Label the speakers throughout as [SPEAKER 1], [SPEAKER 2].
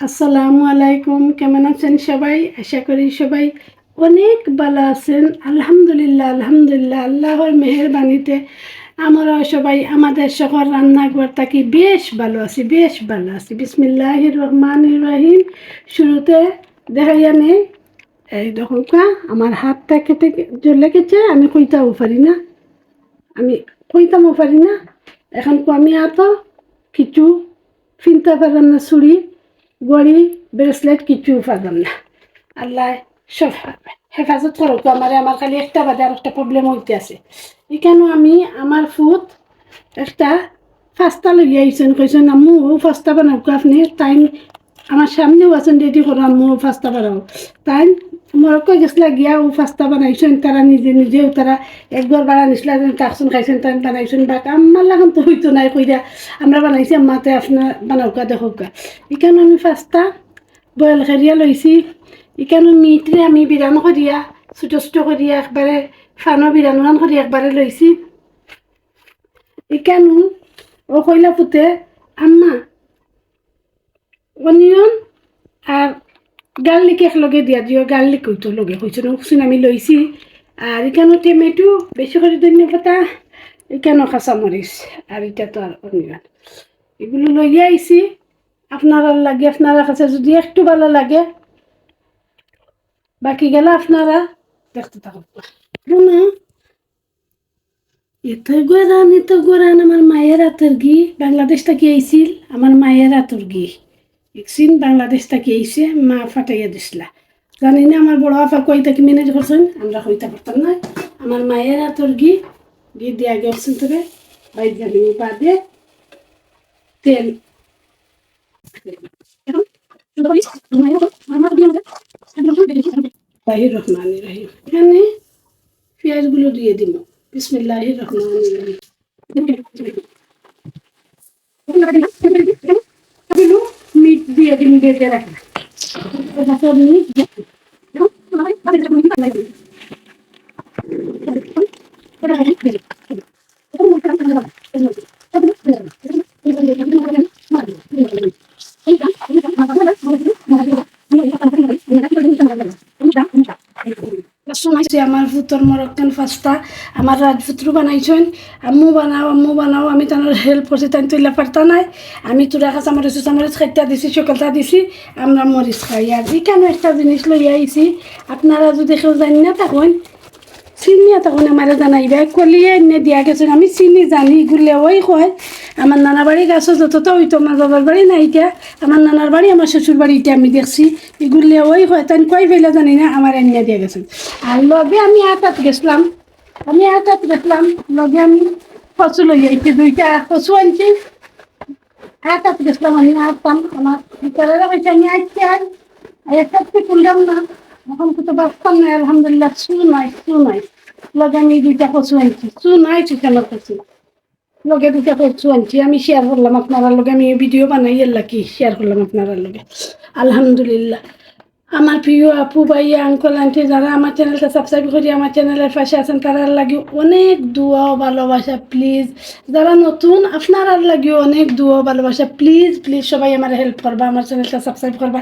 [SPEAKER 1] আসসালামু আলাইকুম, কেমন আছেন সবাই? আশা করি সবাই অনেক ভালো আছেন। আলহামদুলিল্লাহ আলহামদুলিল্লাহ, আল্লাহর মেহরবানিতে আমরা সবাই, আমাদের সকল রান্নাঘর থাকি বেশ ভালো আছি, বেশ ভালো আছি। বিসমিল্লাহ রহমান রহিম। শুরুতে দেখা জানে এই দেখো কা, আমার হাতটা কেটে জ্বলে গেছে আমি কইতাও পারি না। আমি কইতামও পারি না। এখন আমি এত কিছু ফিনতে পারলাম না গড়ি, ব্রেসলেট কিছু পারলাম না। আল্লাহ সব হেফাজত করো তো আমার আমার খালি একটা বাদে আর একটা প্রবলেম হইতে আছে। এখানে আমি আমার ফুট একটা ফাস্তা লইয়া আইছেন, কইছেন, আম্মু ফাস্তা বানাবো আপনি, টাইম আমার সামনেও আছেন রেডি করো আম্মু ফাস্তা বানাও। তাই মোর কই গেছিলা? গিয়া ও ফাস্তা বানাইছেন, তারা নিজে নিজেও তারা একবার বাড়া নিছিলা কাকসুন খাইছেন, তাই বানাইছেন। বা আমার লাগান তো হইতো নাই কইরা। আমরা বানাইছি আম্মাতে আপনার বানাওকা দেখোকা এখানে আমি ফাস্তা বয়েল করিয়া লইছি এখানে মিটরে আমি বিরান করিয়া ছোটো ছোটো করিয়া একবারে ফানো বিরান রান করিয়া একবারে লইছি এখানে ও কইলা পুতে, আম্মা অনিয়ন আর গার্লিক এক লগে দিয়া দিও, গার্লিক হইতো লগে হয়েছে নকচোন আমি লইছি। আর এখানে টমেটো, বেশি করে ধনিয়া পাতা এখানে কাঁচামরিচ, আর এটা তো আর অনিয়ন। এগুলো লইয়া আইছি। আপনারা লাগে, আপনারা কাছে যদি একটু ভালো লাগে, বাকি গেলে আপনারা দেখতে থাকুন। এত গোরান এত গোরান আমার মায়ের হাতের ঘি বাংলাদেশ থেকে আইছিল আমার মায়ের হাতের ঘি একদিন বাংলাদেশ থেকে আইসে মা ফাটাইয়া দিছিলা। জানি না, আমার বড় আপা কই থেকে ম্যানেজ করছেন? আমরা হইতে পারতাম না। আমার মায়ের হাতের ঘি ঘি দিয়া গেছেন তবে বাইর জানি বাদে তেল। বাহির রহমান রহিম। এখানে পেঁয়াজগুলো দিয়ে দিব। বিসমিল্লাহ রহমান দিয়ে দিন বেঁধে রাখি মিট আমার ফুতর মরক্কান ফাস্তা আমার রাজপুত্র বানাইছেন, আম্মু বানাও আম্মু বানাও, আমি তার হেল্প করছি তাই তুইলা পারতা নাই। আমি তোরা কাছে আমার চামরিচ খাইতা দিছি সকালটা দিছি, আমরা মরিচ খাই। আর কেন একটা জিনিস লই আইছি, আপনারা যদি কেউ জানি না তখন, চিনি তখন আমার জানাইবা। কলিয়ে এনে দিয়া গেছেন আমি চিনি জানি, গুলে ওই কয় আমার নানা বাড়ি গাছ যতটা ওই তো আমার বাবার বাড়ি নাইকা আমার নানার বাড়ি, আমার শ্বশুর বাড়ি এটা আমি দেখছি। এগুলো ওই হয় তাই কই ফেলে জানি না, আমার এনে দিয়ে গেছেন আর লগে আমি আটাত গেছিলাম। আমি আটাত গেছিলাম, লগে আমি কচু লই আইছি, দুইটা কচু আনছি। আটাত গেছিলাম আমি আটতাম আমার ভিতরে পয়সা নিয়ে আসছি আর একটা তুললাম না। এখন তো বাঁচতাম না, আলহামদুলিল্লাহ চু নাই চু নাই লগে আমি দুইটা কচু আনছি চু নাই চিকেনের কচু লগে দুইটা কচু আনছি আমি শেয়ার করলাম আপনার লগে। আমি ভিডিও বানাই এর কি শেয়ার করলাম আপনার লগে। আলহামদুলিল্লাহ। আমার প্রিয় আপু ভাইয়া আঙ্কল আন্টি যারা আমার চ্যানেলটা সাবস্ক্রাইব করি, আমার চ্যানেলের পাশে আছেন তারার লাগে অনেক দুয়া ভালোবাসা প্লিজ যারা নতুন আপনার লাগিও অনেক দুয়া ভালোবাসা প্লিজ প্লিজ সবাই আমার হেল্প করবা, আমার চ্যানেলটা সাবস্ক্রাইব করবা।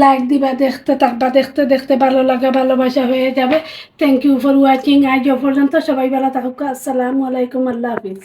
[SPEAKER 1] লাইক দিবা, দেখতে থাকবা, দেখতে দেখতে ভালো লাগা, ভালোবাসা হয়ে যাবে। থ্যাংক ইউ ফর ওয়াচিং আজ পর্যন্ত সবাই ভালো থাকুক। আসসালামু আলাইকুম, আল্লাহ হাফিজ।